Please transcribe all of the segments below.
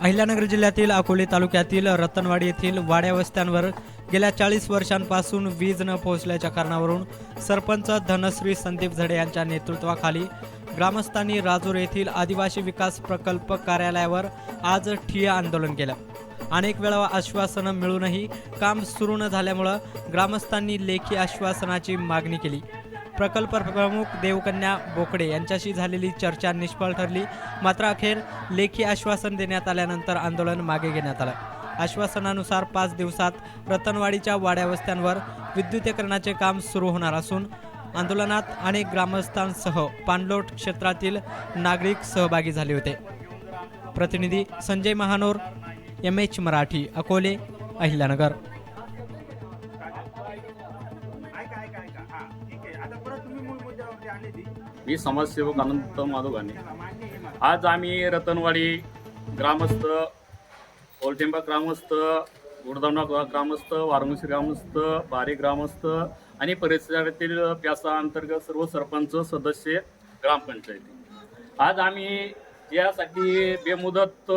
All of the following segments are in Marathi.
अहिल्यानगर जिल्ह्यातील अकोले तालुक्यातील रतनवाडी येथील वाड्या वस्त्यांवर गेल्या चाळीस वर्षांपासून वीज न पोहोचल्याच्या कारणावरून सरपंच धनश्री संदीप झडे यांच्या नेतृत्वाखाली ग्रामस्थांनी राजूर येथील आदिवासी विकास प्रकल्प कार्यालयावर आज ठिय्या आंदोलन केलं. अनेक वेळा आश्वासनं मिळूनही काम सुरू न झाल्यामुळं ग्रामस्थांनी लेखी आश्वासनाची मागणी केली. प्रकल्प प्रमुख देवकन्या बोकडे यांच्याशी झालेली चर्चा निष्फळ ठरली. मात्र अखेर लेखी आश्वासन देण्यात आल्यानंतर आंदोलन मागे घेण्यात आलं. आश्वासनानुसार पाच दिवसात रतनवाडीच्या वाड्यावस्त्यांवर विद्युतीकरणाचे काम सुरू होणार असून आंदोलनात अनेक ग्रामस्थांसह पाणलोट क्षेत्रातील नागरिक सहभागी झाले होते. प्रतिनिधी संजय महानोर एम एच मराठी अकोले अहिल्यानगर. मी समाजसेवक अनंत माधव गाणे आहे आज आम्ही रतनवाडी ग्रामस्थ ओलटेंबा ग्रामस्थ गुडदावणा ग्रामस्थ वारंगशी ग्रामस्थ बारे ग्रामस्थ आणि परिसरातील प्यासा अंतर्गत सर्व सरपंच सदस्य ग्रामपंचायती. आज आम्ही यासाठी बेमुदत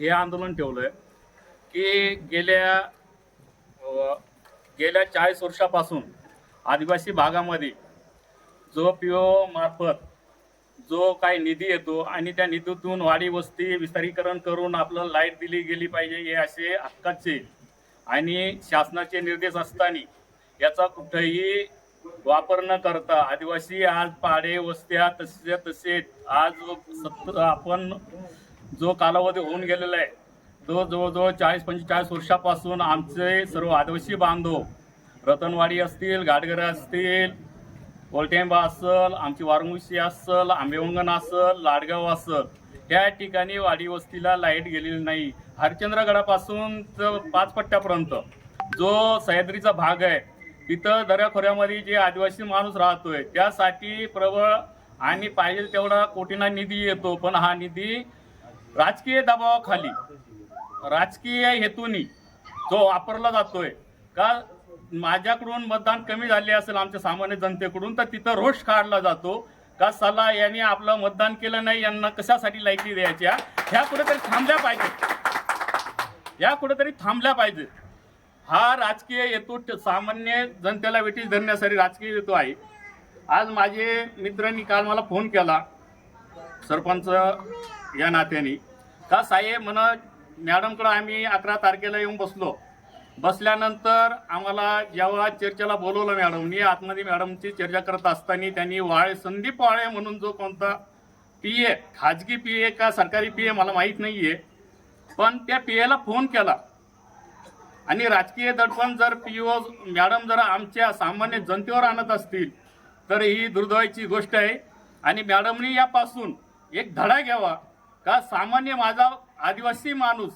हे आंदोलन ठेवलं आहे की गेल्या गेल्या चाळीस वर्षापासून आदिवासी भागामध्ये जो पी ओ मार्फत जो काही निधी येतो आणि त्या निधीतून वाडी वस्ती विस्तारीकरण करून आपलं लाइट दिली गेली पाहिजे हे असे हक्काचे आणि शासनाचे निर्देश असताना याचा कुठेही वापर न करता आदिवासी आज पाडे वस्त्या तसे तसे आज सत्त आपण जो कालावधी होऊन गेलेला आहे तो जवळजवळ चाळीस पंचेचाळीस वर्षापासून आमचे सर्व आदिवासी बांधव रतनवाडी असतील गाडगरे असतील कोलटेंबा असल आमची वारंगुशी असल आंबेवंगण असल लाडगाव असल या ठिकाणी वाडी वस्तीला लाइट गेलेली नाही. हरिचंद्रगडापासून तर पाच पट्ट्यापर्यंत जो सह्याद्रीचा भाग आहे तिथं दऱ्याखोऱ्यामध्ये जे आदिवासी माणूस राहतोय त्यासाठी प्रबळ आणि पाहिजे तेवढा कोटीना निधी येतो पण हा निधी राजकीय दबावाखाली राजकीय हेतूनी जो वापरला जातोय का माझ्याकडून मतदान कमी झाले असेल आमच्या सामान्य जनतेकडून तर तिथं रोष काढला जातो का सला यांनी आपलं मतदान केलं नाही यांना कशासाठी लायकी द्यायच्या? ह्या कुठेतरी थांबल्या पाहिजे. या कुठेतरी थांबल्या पाहिजे. हा राजकीय हेतू सामान्य जनतेला वेटीस धरण्यासाठी राजकीय हेतू आहे. आज माझे मित्रांनी काल मला फोन केला सरपंच या नात्याने. का साहेब म्हणा मॅडमकडं आम्ही अकरा तारखेला येऊन बसलो. बसल्यानंतर आम्हाला जेव्हा चर्चेला बोलवलं मॅडमनी आतमध्ये मॅडमची चर्चा करत असताना त्यांनी वाळे संदीप वाळे म्हणून जो कोणता पी ए खाजगी पी ए का सरकारी पी ए मला माहीत नाही आहे पण त्या पी एला फोन केला. आणि राजकीय दडपण जर पी ओ मॅडम जर आमच्या सामान्य जनतेवर आणत असतील तर ही दुर्दैवाची गोष्ट आहे. आणि मॅडमनी यापासून एक धडा घ्यावा का सामान्य माझा आदिवासी माणूस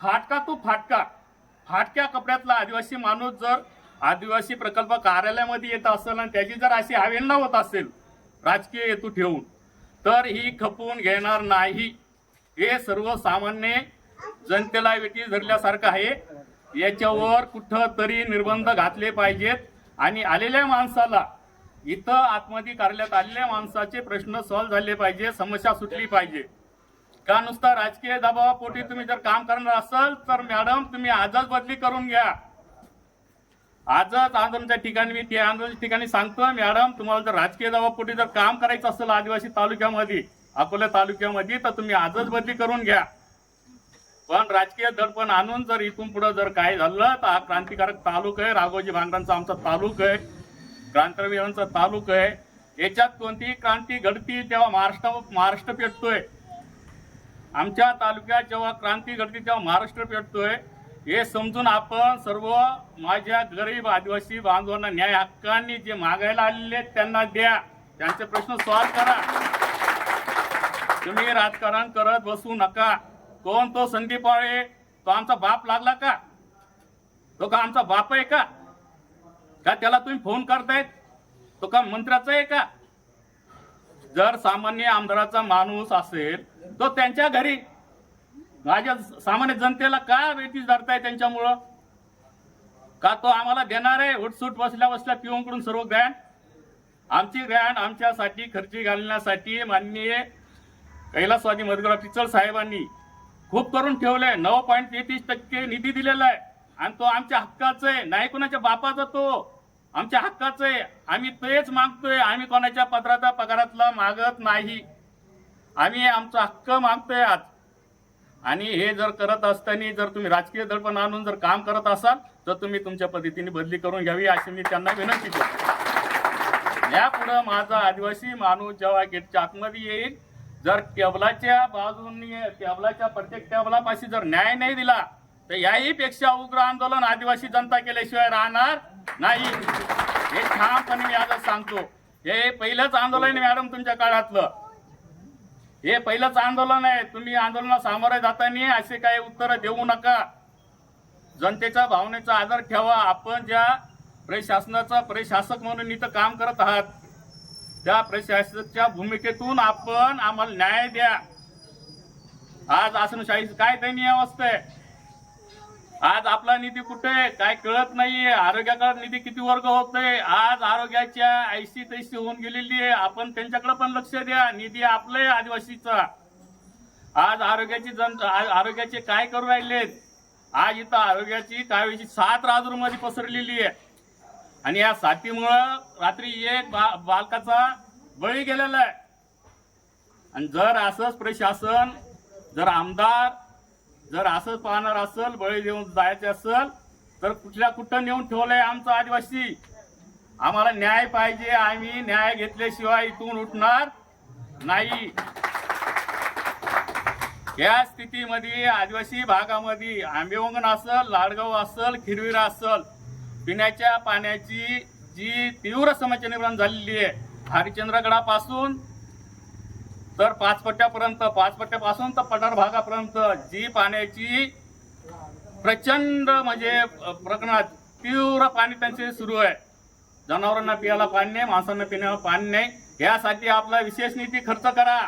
फाटका तो फाटका फाटक्या कपड्यातला आदिवासी माणूस जर आदिवासी प्रकल्प कार्यालयामध्ये येत असेल आणि त्याची जर अशी आवेलना होत असेल राजकीय हेतू ठेवून तर ही खपवून घेणार नाही. हे सर्वसामान्य जनतेला वेटी धरल्यासारखं आहे. याच्यावर कुठं तरी निर्बंध घातले पाहिजेत. आणि आलेल्या माणसाला इथं आतमध्ये कार्यालयात आलेल्या माणसाचे प्रश्न सॉल्व्ह झाले पाहिजे समस्या सुटली पाहिजे का नुसता राजकीय दबावापोटी तुम्ही जर काम करणार असाल तर मॅडम तुम्ही आजच बदली करून घ्या. आजच आंदोलनच्या ठिकाणी मी त्या आंदोलनच्या ठिकाणी सांगतो मॅडम तुम्हाला जर राजकीय दबावापोटी जर काम करायचं असेल आदिवासी तालुक्यामध्ये अकोला तालुक्यामध्ये तर तुम्ही आजच बदली करून घ्या. पण राजकीय दडपण आणून जर इथून पुढे जर काय झालं तर हा क्रांतिकारक तालुका आहे. राघोजी भांगरांचा आमचा तालुका आहे. क्रांतवीरांचा तालुका आहे. याच्यात कोणतीही क्रांती घडती तेव्हा महाराष्ट्र महाराष्ट्र पेटतोय. आमच्या तालुक्यात जेव्हा क्रांती घडते तेव्हा महाराष्ट्र पेटतोय. हे समजून आपण सर्व माझ्या गरीब आदिवासी बांधवांना न्याय हक्कांनी जे मागायला आलेले आहेत त्यांना द्या. त्यांचे प्रश्न सॉल्व्ह करा. तुम्ही राजकारण करत बसू नका. कोण तो संदीप वाळे तो आमचा बाप लागला का? तो का आमचा बाप आहे का? का त्याला तुम्ही फोन करतायत? तो का मंत्र्याचा आहे का? जर सामान्य आमदाराचा माणूस असेल तो त्यांच्या घरी. माझ्या सामान्य जनतेला का वेटीस धरताय त्यांच्यामुळं? का तो आम्हाला देणार आहे? उठसूट बसल्या बसल्या पिऊनकडून सर्व ग्रँड आमची ग्रँड आमच्यासाठी खर्ची घालण्यासाठी माननीय कैलासवादी मधुरा पिचल साहेबांनी खूप करून ठेवलंय. नऊ पॉईंट तेहतीस टक्के निधी दिलेला आहे. आणि तो आमच्या हक्काचा आहे. नाही कुणाच्या बापाचा तो. आमच्या हक्काचं आहे. आम्ही तेच मागतोय. आम्ही कोणाच्या पत्राचा पगारातला मागत नाही. आम्ही आमचा हक्क मागतोय आज. आणि हे जर करत असताना जर तुम्ही राजकीय दडपण आणून जर काम करत असाल तर तुम्ही तुमच्या पद्धतीने बदली करून घ्यावी अशी मी त्यांना विनंती करतो. यापुढं माझा आदिवासी माणूस जेव्हा गेटच्या आतमध्ये येईल जर टेबलाच्या बाजूनी टेबलाच्या प्रत्येक टेबलापाशी जर न्याय नाही दिला तर याही पेक्षा उग्र आंदोलन आदिवासी जनता केल्याशिवाय राहणार नाही. हे ठामपणे मी आजच सांगतो. हे पहिलंच आंदोलन आहे मॅडम तुमच्या काळातलं. हे पहिलंच आंदोलन आहे. तुम्ही आंदोलना सामोरे जाताना असे काही उत्तर देऊ नका. जनतेच्या भावनेचा आदर ठेवा. आपण ज्या प्रशासनाचा प्रशासक म्हणून इथं काम करत आहात त्या प्रशासकच्या भूमिकेतून आपण आम्हाला न्याय द्या. आज आसनशाहीची काय दयनीय अवस्था आहे? आज आपला निधी कुठे काय कळत नाहीये. आरोग्याकडे निधी किती वर्ग होतोय? आज आरोग्याच्या ऐशी तैशी होऊन गेलेली आहे. आपण त्यांच्याकडे पण लक्ष द्या. निधी आपलं आदिवासीचा. आज आरोग्याची जन आरोग्याचे काय करू राहिलेत? आज इथं आरोग्याची काळजी सात राजूरमध्ये पसरलेली आहे. आणि या साथीमुळं रात्री एक बा बालकाचा बळी गेलेला आहे. आणि जर असंच प्रशासन जर आमदार जर असंच पाहणार असेल बळी देऊन जायचे असेल तर कुठल्या कुठं नेऊन ठेवलंय आमचं आदिवासी? आम्हाला न्याय पाहिजे आम्ही न्याय घेतल्याशिवाय इथून उठणार नाही. या स्थितीमध्ये आदिवासी भागामध्ये आंबेवंगण असल लाडगाव असल खिरवीरा असल पिण्याच्या पाण्याची जी तीव्र समस्या निर्माण झालेली आहे हरिश्चंद्रगडापासून तर पाचपट्ट्यापर्यंत पाचपट्ट्यापासून तर पठार भागापर्यंत जी पाण्याची प्रचंड म्हणजे प्रकरणात तीव्र पाणी त्यांचे सुरू आहे. जनावरांना पियाला पाणी नाही माणसांना पिण्याला पाणी नाही. यासाठी आपला विशेष निधी खर्च करा.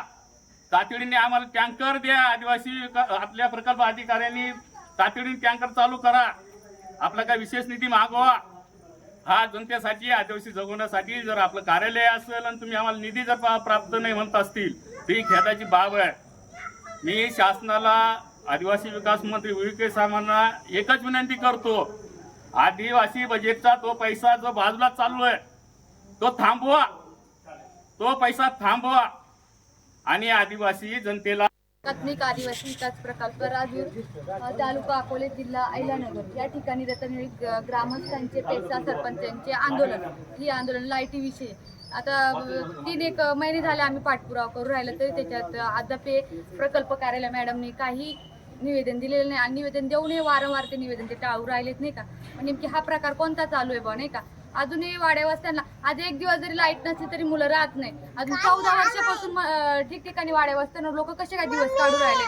तातडीने आम्हाला टँकर द्या. आदिवासी आपल्या प्रकल्प अधिकाऱ्यांनी तातडीने टँकर चालू करा. आपला काय विशेष निधी मागवा. हा जनतेसाठी आदिवासी जगवण्यासाठी जर आपलं कार्यालय असेल आणि तुम्ही आम्हाला निधी जर पा- प्राप्त नाही म्हणत असतील ही खेदाची बाब आहे. मी शासनाला आदिवासी विकास मंत्री विके साहेबांना एकच विनंती करतो. आदिवासी बजेटचा तो पैसा जो बाजूला चालू आहे तो थांबवा. तो पैसा थांबवा. आणि आदिवासी जनतेला एकात्मिक आदिवासी विकास प्रकल्प राजूर तालुका अकोले जिल्हा अहिलानगर या ठिकाणी रतनवेळी ग्रामस्थांचे पेक्षा सरपंचांचे आंदोलन. ही आंदोलन लाईटी विषय. आता तीन एक महिने झाले आम्ही पाठपुरावा करू राहिलो तरी त्याच्यात अद्याप प्रकल्प कार्यालय मॅडमने काही निवेदन दिलेलं नाही. आणि निवेदन देऊनही वारंवार ते निवेदन ते टाळू राहिलेत नाही का? नेमकी हा प्रकार कोणता चालू आहे बा नाही का? अजूनही वाड्या वस्त्यांना. आज एक दिवस जरी लाइट नसली तरी मुलं राहत नाही. अजून चौदा वर्षापासून ठिकठिकाणी वाड्या वस्त्यांवर लोक कसे काय दिवस काढू राहिले?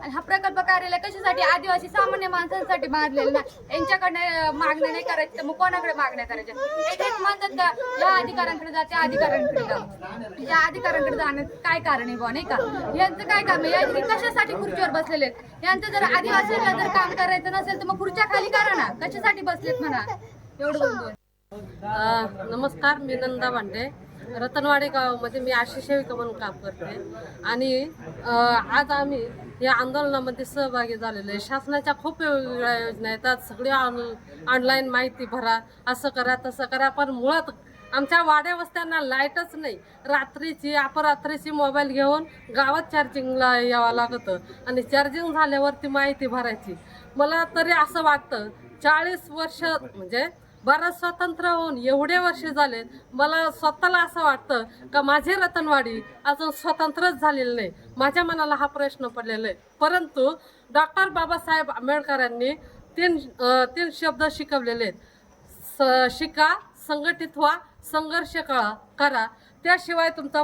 आणि हा प्रकल्प कार्यालय कशासाठी आदिवासी सामान्य माणसांसाठी बांधलेलं ना यांच्याकडे मागण्या नाही करायच्या तर मग कोणाकडे मागण्या करायच्या? एक एक म्हणतात का या अधिकाऱ्यांकडे जा त्या अधिकाऱ्यांकडे जा. या अधिकाऱ्यांकडे जाण्याचं काय कारण आहे बुवा नाही का? यांचं काय काम आहे? यांनी कशासाठी खुर्चीवर बसलेले आहेत? यांचं जर आदिवासीला जर काम करायचं नसेल तर मग खुर्च्या खाली करा ना. कशासाठी बसलेत म्हणा? एवढं नमस्कार मी नंदा भांडे रतनवाडी गावामध्ये मी आशिष सेविका म्हणून काम करते. आणि आज आम्ही या आंदोलनामध्ये सहभागी झालेलो आहे. शासनाच्या खूप वेगवेगळ्या योजना येतात सगळी ऑन ऑनलाईन माहिती भरा असं करा तसं करा. पण मुळात आमच्या वाड्यावस्त्यांना लाईटच नाही. रात्रीची अपरात्रीची मोबाईल घेऊन गावात चार्जिंगला यावं लागतं. आणि चार्जिंग झाल्यावरती माहिती भरायची. मला तरी असं वाटतं चाळीस वर्ष म्हणजे भारत स्वतंत्र होऊन एवढे वर्ष झाले मला स्वतःला असं वाटतं का माझे रतनवाडी अजून स्वतंत्रच झालेलं नाही. माझ्या मनाला हा प्रश्न पडलेला आहे. परंतु डॉक्टर बाबासाहेब आंबेडकरांनी तीन तीन शब्द शिकवलेले आहेत. स शिका संघटित व्हा संघर्ष कळा करा. त्याशिवाय तुमचा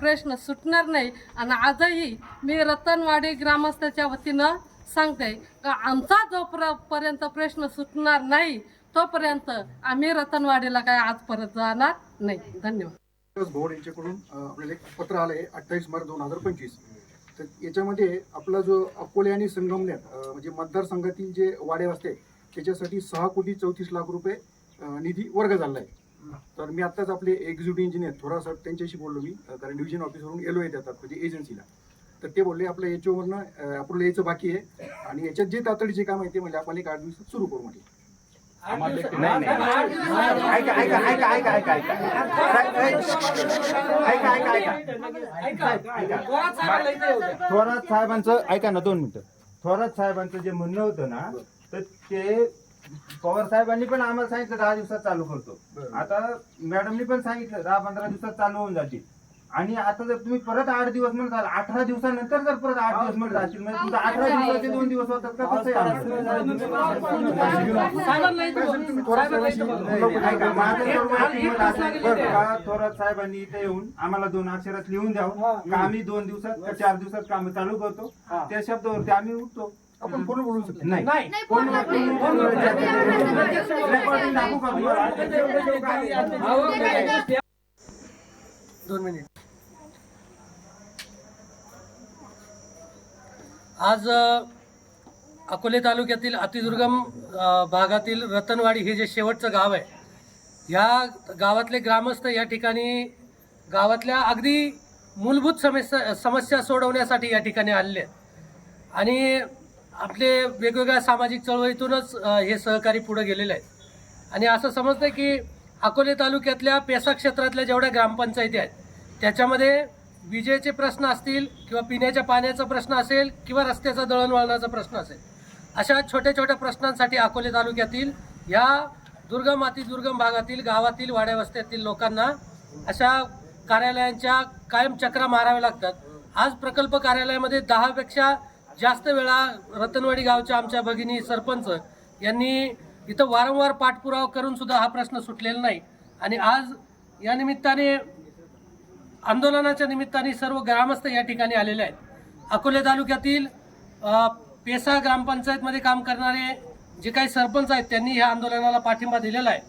प्रश्न सुटणार नाही. आणि आजही मी रतनवाडी ग्रामस्थाच्या वतीनं सांगते का आमचा जो प्र पर्यंत प्रश्न सुटणार नाही तोपर्यंत आम्ही रतनवाडीला काय आज परत जाणार नाही. धन्यवाद. विकास भोड यांच्याकडून आपल्याला एक पत्र आलं आहे अठ्ठावीस मार्च दोन हजार पंचवीस. तर याच्यामध्ये आपला जो अकोले आणि संगमनेर म्हणजे मतदारसंघातील जे वाडे असते त्याच्यासाठी सहा कोटी चौतीस लाख रुपये निधी वर्ग झाला आहे तर मी आत्ताच आपले एक्झिक्युटिव्ह इंजिनियर थोरासाहेब त्यांच्याशी बोललो मी कारण डिव्हिजन ऑफिसवरून एलो ओ देतात म्हणजे एजन्सीला तर ते बोलले आपलं याच्यावरनं वरनं यायचं बाकी आहे. आणि याच्यात जे तातडीचे काम आहे ते म्हणजे आपण एक आठ दिवसात सुरू करू म्हटलं. नाही नाही. ऐका ऐका ऐका ऐका ऐका ऐका ऐका ऐका ऐका. ऐका थोरात साहेबांचं ऐका ना दोन मिनिटं. थोरात साहेबांचं जे म्हणणं होतं ना तर ते पवार साहेबांनी पण आम्हाला सांगितलं दहा दिवसात चालू करतो. आता मॅडमनी पण सांगितलं दहा पंधरा दिवसात चालू होऊन जातील. आणि आता जर तुम्ही परत आठ दिवस म्हणत अठरा दिवसानंतर जर परत आठ दिवस म्हणत असेल म्हणजे तुमचं अठरा दिवसाचे दोन दिवस होतात का कसं आहे थोरात साहेबांनी इथे येऊन आम्हाला दोन अक्षरात लिहून द्यावं का आम्ही दोन दिवसात का चार दिवसात काम चालू करतो त्या शब्दावरती आम्ही उठतो आपण फोन बोलू शकतो नाही नाही फोन नाही. रेकॉर्डिंग दाखवू का? दोन मिनिट. आज अकोले तालुक्यातील अतिदुर्गम भागातील रतनवाडी हे जे शेवटचं गाव आहे या गावातले ग्रामस्थ या ठिकाणी गावातल्या अगदी मूलभूत समस्या समस्या सोडवण्यासाठी या ठिकाणी आलेले आहेत. आणि आपले वेगवेगळ्या सामाजिक चळवळीतूनच हे सहकारी पुढे गेलेले आहेत. आणि असं समजतं की अकोले तालुक्यातल्या पेसा क्षेत्रातल्या जेवढ्या ग्रामपंचायती आहेत त्याच्यामध्ये विजेचे प्रश्न असतील किंवा पिण्याच्या पाण्याचा प्रश्न असेल किंवा रस्त्याचा दळणवळणाचा प्रश्न असेल अशा छोट्या छोट्या प्रश्नांसाठी अकोले तालुक्यातील या दुर्गम अतिदुर्गम भागातील गावातील वाड्यावस्त्यातील लोकांना अशा कार्यालयांच्या कायम चक्रा माराव्या लागतात. आज प्रकल्प कार्यालयामध्ये दहापेक्षा जास्त वेळा रतनवाडी गावच्या आमच्या भगिनी सरपंच यांनी इथं वारंवार पाठपुरावा करून सुद्धा हा प्रश्न सुटलेला नाही. आणि आज या निमित्ताने आंदोलनाच्या निमित्ताने सर्व ग्रामस्थ या ठिकाणी आलेले आहेत. अकोले तालुक्यातील पेसा ग्रामपंचायतमध्ये काम करणारे जे काही सरपंच आहेत त्यांनी ह्या आंदोलनाला पाठिंबा दिलेला आहे.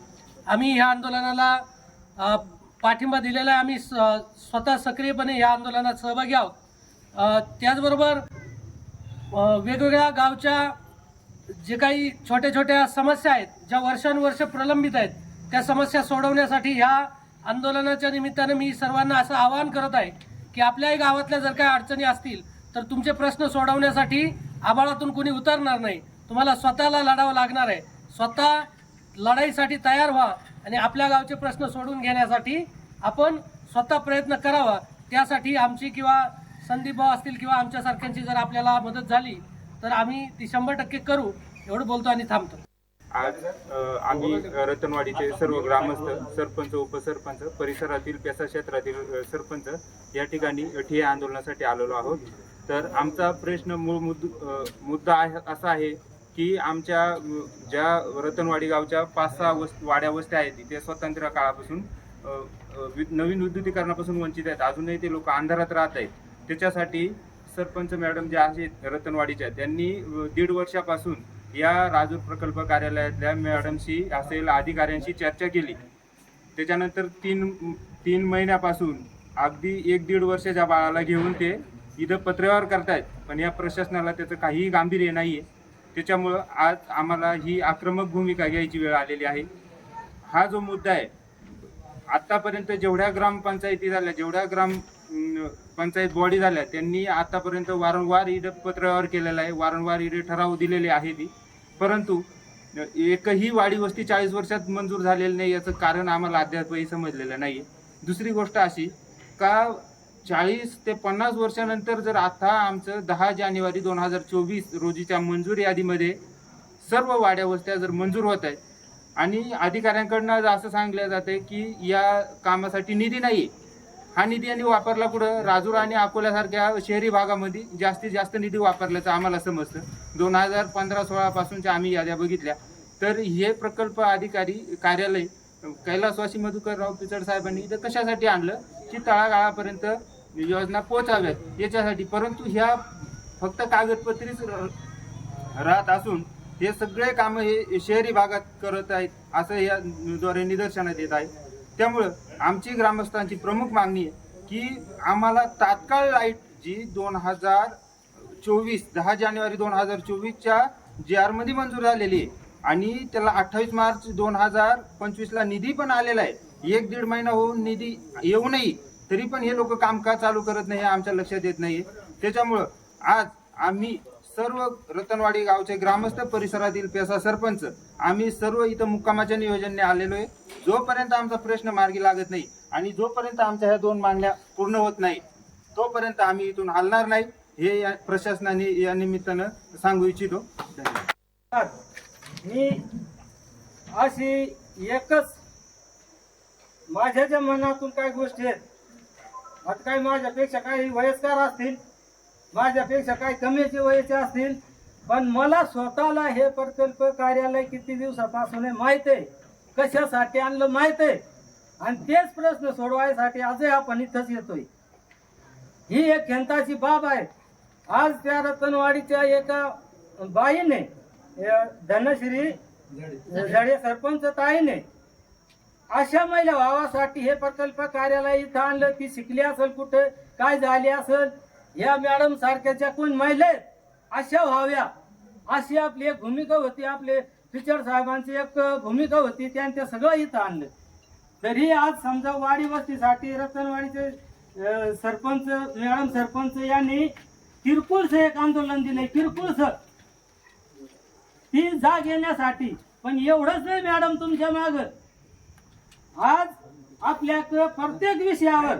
आम्ही ह्या आंदोलनाला पाठिंबा दिलेला आहे. आम्ही स- स्वतः सक्रियपणे ह्या आंदोलनात सहभागी आहोत. त्याचबरोबर वेगवेगळ्या गावच्या जे काही छोट्या छोट्या समस्या आहेत ज्या वर्षानुवर्ष प्रलंबित आहेत त्या समस्या सोडवण्यासाठी ह्या आंदोलनाच्या निमित्तानं मी सर्वांना असं आवाहन करत आहे की आपल्याही गावातल्या जर काही अडचणी असतील तर तुमचे प्रश्न सोडवण्यासाठी आबाळातून कोणी उतरणार नाही. तुम्हाला स्वतःला लढावं लागणार आहे. स्वतः लढाईसाठी तयार व्हा आणि आपल्या गावचे प्रश्न सोडून घेण्यासाठी आपण स्वतः प्रयत्न करावा. त्यासाठी आमची किंवा संदीप भाऊ असतील किंवा आमच्यासारख्यांची जर आपल्याला मदत झाली तर आम्ही ती शंभर टक्के करू एवढं बोलतो आणि थांबतो. आज आम्ही रतनवाडीचे सर्व ग्रामस्थ सरपंच उपसरपंच परिसरातील पेसा क्षेत्रातील सरपंच या ठिकाणी ठिय्या आंदोलनासाठी आलेलो आहोत. तर आमचा प्रश्न मूळ मुद्द मुद्दा आहे असा आहे की आमच्या ज्या रतनवाडी गावच्या पाच सहा वस्त वाड्या वस्त्या आहेत ते स्वतंत्र काळापासून वि- नवीन विद्युतीकरणापासून वंचित आहेत. अजूनही ते लोक अंधारात राहत आहेत. त्याच्यासाठी सरपंच मॅडम जे आहेत रतनवाडीच्या त्यांनी दीड वर्षापासून या राजूर प्रकल्प कार्यालयातल्या मॅडमशी असेल अधिकाऱ्यांशी चर्चा केली. त्याच्यानंतर तीन तीन महिन्यापासून अगदी एक दीड वर्षाच्या बाळाला घेऊन ते इथं पत्रव्यवहार करतायत पण या प्रशासनाला त्याचं काहीही गांभीर्य नाही आहे त्याच्यामुळं आज आम्हाला ही आक्रमक भूमिका घ्यायची वेळ आलेली आहे. हा जो मुद्दा आहे आत्तापर्यंत जेवढ्या ग्रामपंचायती झाल्या जेवढ्या ग्राम पंचायत बॉडी झाल्या. त्यांनी आतापर्यंत वारंवार इथं पत्रावर केलेला आहे. वारंवार ईड ठराव दिलेले ती. परंतु एकही वाडी वस्ती चाळीस वर्षात मंजूर झालेली नाही याचं कारण आम्हाला अद्यापही समजलेलं नाही दुसरी गोष्ट अशी का चाळीस ते पन्नास वर्षानंतर जर आता आमचं दहा जानेवारी दोन हजार चोवीस रोजीच्या मंजूर यादीमध्ये सर्व वाड्या वस्त्या जर मंजूर होत आहेत आणि अधिकाऱ्यांकडनं असं सांगलं जाते की या कामासाठी निधी नाही आहे हा निधी यांनी वापरला कुठं? राजूर आणि अकोल्यासारख्या शहरी भागामध्ये जास्तीत जास्त निधी वापरल्याचं आम्हाला समजतं. दोन हजार पंधरा सोळापासूनच्या आम्ही याद्या बघितल्या. तर हे प्रकल्प अधिकारी कार्यालय कैलासवासी मधुकरराव पिचड साहेबांनी इथं कशासाठी आणलं? की तळागाळापर्यंत योजना पोहोचाव्यात याच्यासाठी. परंतु ह्या फक्त कागदपत्रीच र- राहत असून हे सगळे कामं हे शहरी भागात करत आहेत असं या द्वारे निदर्शनात येत आहे. त्यामुळं आमची ग्रामस्थांची प्रमुख मागणी आहे की आम्हाला तात्काळ लाइट जी दोन हजार चोवीस दहा जानेवारी दोन हजार चोवीसच्या जी आरमध्ये मंजूर झालेली आहे आणि त्याला अठ्ठावीस मार्च दोन हजार पंचवीसला निधी पण आलेला आहे. एक दीड महिना होऊन निधी येऊनही तरी पण हे लोक काम का चालू करत नाही आमच्या लक्षात येत नाही. त्याच्यामुळं आज आम्ही सर्व रतनवाडी गावचे ग्रामस्थ परिसरातील पेसा सरपंच आम्ही सर्व इथं मुक्कामाच्या नियोजनाने आलेलो आहे. जोपर्यंत आमचा प्रश्न मार्गी लागत नाही आणि जोपर्यंत आमच्या ह्या दोन मागण्या पूर्ण होत नाही तोपर्यंत आम्ही इथून हलणार नाही हे या प्रशासनाने या निमित्तानं सांगू इच्छितो. मी अशी एकच माझ्या ज्या मनातून काय गोष्टी आहेत आता माझ्यापेक्षा काही वयस्कार असतील? माझ्यापेक्षा काही कमीचे वयाचे असतील. पण मला स्वतःला हे प्रकल्प कार्यालय किती दिवसापासून आहे आहे? कशासाठी आणलं माहीत आहे? आणि तेच प्रश्न सोडवायसाठी आजही आपण इथंच येतोय. ही एक खंताची बाब आहे. आज त्या रतनवाडीच्या एका बाईने धनश्री झडे सरपंच ताईने अशा महिला भावासाठी हे प्रकल्प कार्यालय इथं आणलं. ती शिकली असेल कुठे? काय झाली असेल? या मॅडम सारख्याच्या कोण महिला अशा व्हाव्या. अशी आपली एक भूमिका होती आपले टीचर साहेबांची एक भूमिका होती त्यांचं सगळं इथं आणलं. तरी आज समजा वाडी वस्तीसाठी रतनवाडीचे सरपंच मॅडम सरपंच यांनी किरकोळचं एक आंदोलन दिलंय किरकोळचं ती जाग येण्यासाठी. पण एवढंच नाही मॅडम तुमच्या माग. आज आपल्या प्रत्येक विषयावर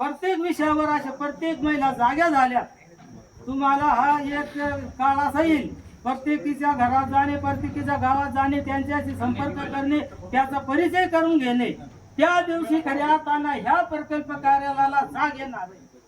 प्रत्येक विषयावर अशा प्रत्येक महिला जाग्या झाल्या. तुम्हाला हा एक काळ असा येईल. प्रत्येकीच्या घरात जाणे प्रत्येकीच्या गावात जाणे त्यांच्याशी संपर्क करणे त्याचा परिचय करून घेणे. त्या दिवशी खऱ्या अर्थानं ह्या प्रकल्प कार्यालयाला जाग येणार आहे.